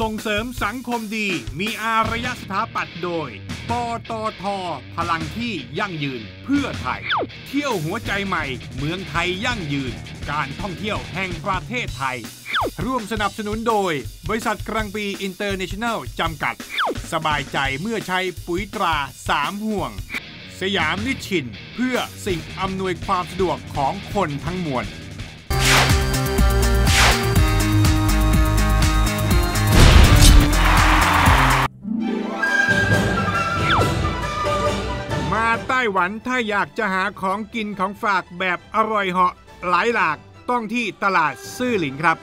ส่งเสริมสังคมดีมีอารยสถาปัตย์โดย ปตท พลังที่ยั่งยืนเพื่อไทย เที่ยวหัวใจใหม่ เมืองไทยยั่งยืน การท่องเที่ยวแห่งประเทศไทย ร่วมสนับสนุนโดย บริษัทกรังปีอินเตอร์เนชั่นแนลจำกัด สบายใจเมื่อใช้ปุ๋ยตราสามห่วง สยามนิชชิน เพื่อสิ่งอำนวยความสะดวกของคนทั้งมวล ต้หวันถ้าอยากจะหาของกินของฝากแบบอร่อยเหาะหลายหลากต้องที่ตลาดซื่อหลินครับ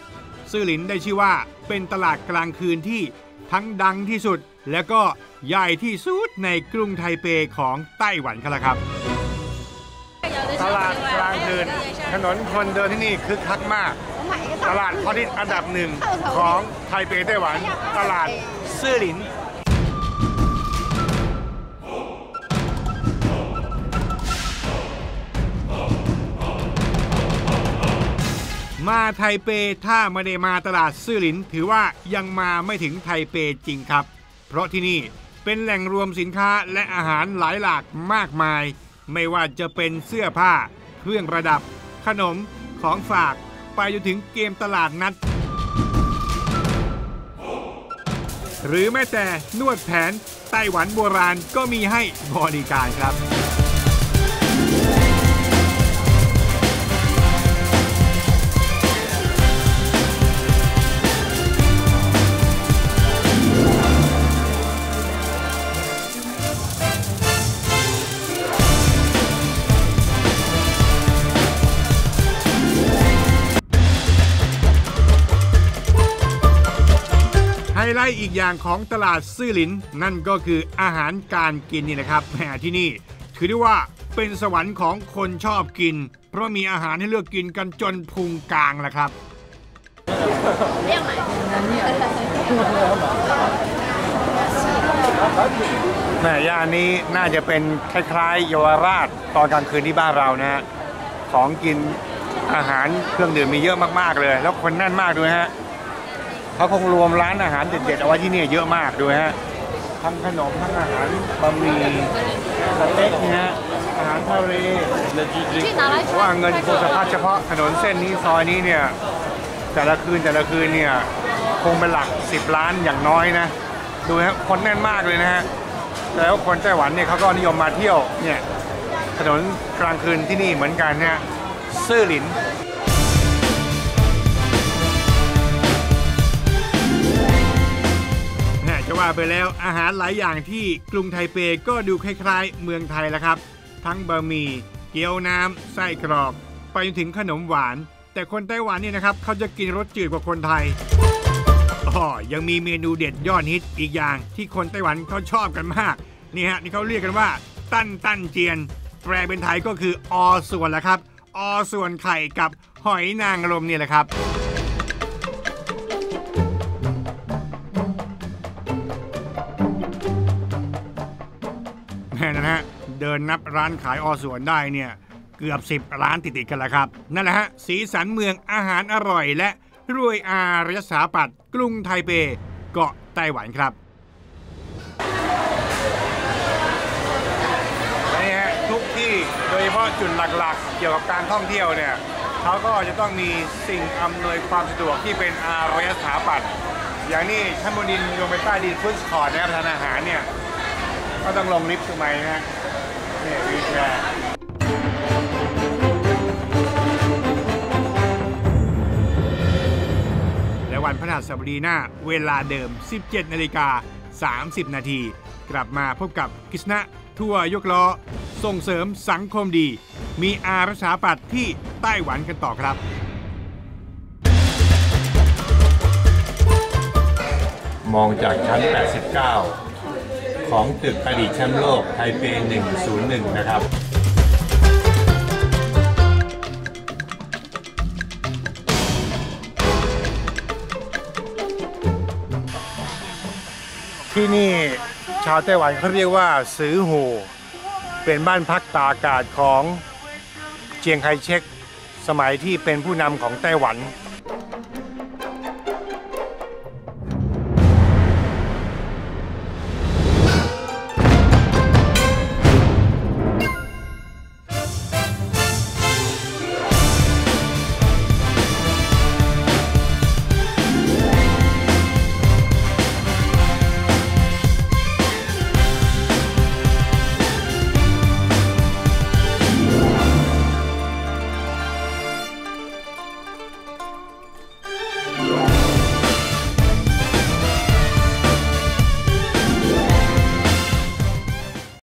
ซื่อหลินได้ชื่อว่าเป็นตลาดกลางคืนที่ทั้งดังที่สุด และก็ใหญ่ที่สุดในกรุงไทเปของไต้หวันกันละครับ ตลาดกลางคืน ถนนคนเดินที่นี่คึกคักมาก ตลาดพอดิอันดับหนึ่งของไทเปไต้หวัน ตลาดซื่อหลิน มาไทเปถ้าไม่ได้มาตลาดซื่อหลิน ถือว่ายังมาไม่ถึงไทเปจริงครับ เพราะที่นี่เป็นแหล่งรวมสินค้าและอาหารหลายหลากมากมาย ไม่ว่าจะเป็นเสื้อผ้า เครื่องประดับ ขนมของฝาก ไปจนถึงเกมตลาดนัด หรือแม้แต่นวดแผนไต้หวันโบราณก็มีให้บริการครับ ไฮไลท์อีกอย่างของตลาดซื่อหลิน นั่นก็คืออาหารการกินนี่นะครับแหมที่นี่ ถือได้ว่าเป็นสวรรค์ของคนชอบกิน เพราะมีอาหารให้เลือกกินกันจนพุงกลางแหละครับแม่ย่านนี้น่าจะเป็นคล้ายๆเยาวราชตอนกลางคืนที่บ้านเรานะฮะของกินอาหารเครื่องดื่มมีเยอะมากๆเลย แล้วคนแน่นมากด้วยฮะ เขาคงรวมร้านอาหารเด็ดๆเอาไว้ที่นี่เยอะมากด้วยฮะทั้งขนมทั้งอาหารบะหมี่สเต็กนะฮะอาหารทะเลว่าเงินโคสภาเฉพาะถนนเส้นนี้ซอยนี้เนี่ยแต่ละคืนแต่ละคืนเนี่ยคงเป็นหลัก 10 ล้านอย่างน้อยนะดูฮะคนแน่นมากเลยนะฮะแล้วคนไต้หวันเนี่ยเขาก็นิยมมาเที่ยวเนี่ยถนนกลางคืนที่นี่เหมือนกันเนี่ยซื่อหลิน ว่าไปแล้วอาหารหลายอย่างที่กรุงไทเปก็ดูคล้ายๆ เมืองไทยแล้วครับ ทั้งบะหมี่เกี๊ยวน้ำไส้กรอก ไปจนถึงขนมหวาน แต่คนไต้หวันเนี่ยนะครับเขาจะกินรสจืดกว่าคนไทยอ๋อยังมีเมนูเด็ดยอดฮิตอีกอย่างที่คนไต้หวันเขาชอบกันมากนี่ฮะนี่เขาเรียกกันว่า ตั้นตั้นเจียน แปลเป็นไทยก็คืออส่วนแหละครับอส่วนไข่กับหอยนางรมเนี่ยแหละครับ นนับร้านขายอส่วนได้เนี่ยเกือบ 10 ร้านติดๆกันแล้วครับ นั่นแหละฮะ สีสันเมืองอาหารอร่อย และรวยอารยสถาปัตย์กรุงไทเป เกาะไต้หวันครับนี่ฮะทุกที่โดยเฉพาะจุดหลักๆ เกี่ยวกับการท่องเที่ยวเนี่ยเขาก็จะต้องมีสิ่งอำนวยความสะดวกที่เป็นอารยสถาปัตย์อย่างนี้ชั้นบนดินลงไปใต้ดินฟุตคอร์ดนะครับทานอาหารเนี่ยก็ต้องลงลิฟต์ทำไมนะฮะ และวันพฤหัสบดีหน้าเวลาเดิม 17 นาฬิกา 30 นาที กลับมาพบกับกฤษณะทัวร์ยกล้อ ส่งเสริมสังคมดี มีอารักษาปัตย์ที่ไต้หวันกันต่อครับมองจากชั้น 89 ของตึกอดีตแชมป์โลกไทเป 101 นะครับที่นี่ชาวไต้หวันเขาเรียกว่าซือโหเป็นบ้านพักตากอากาศของเจียงไคเชกสมัยที่เป็นผู้นำของไต้หวัน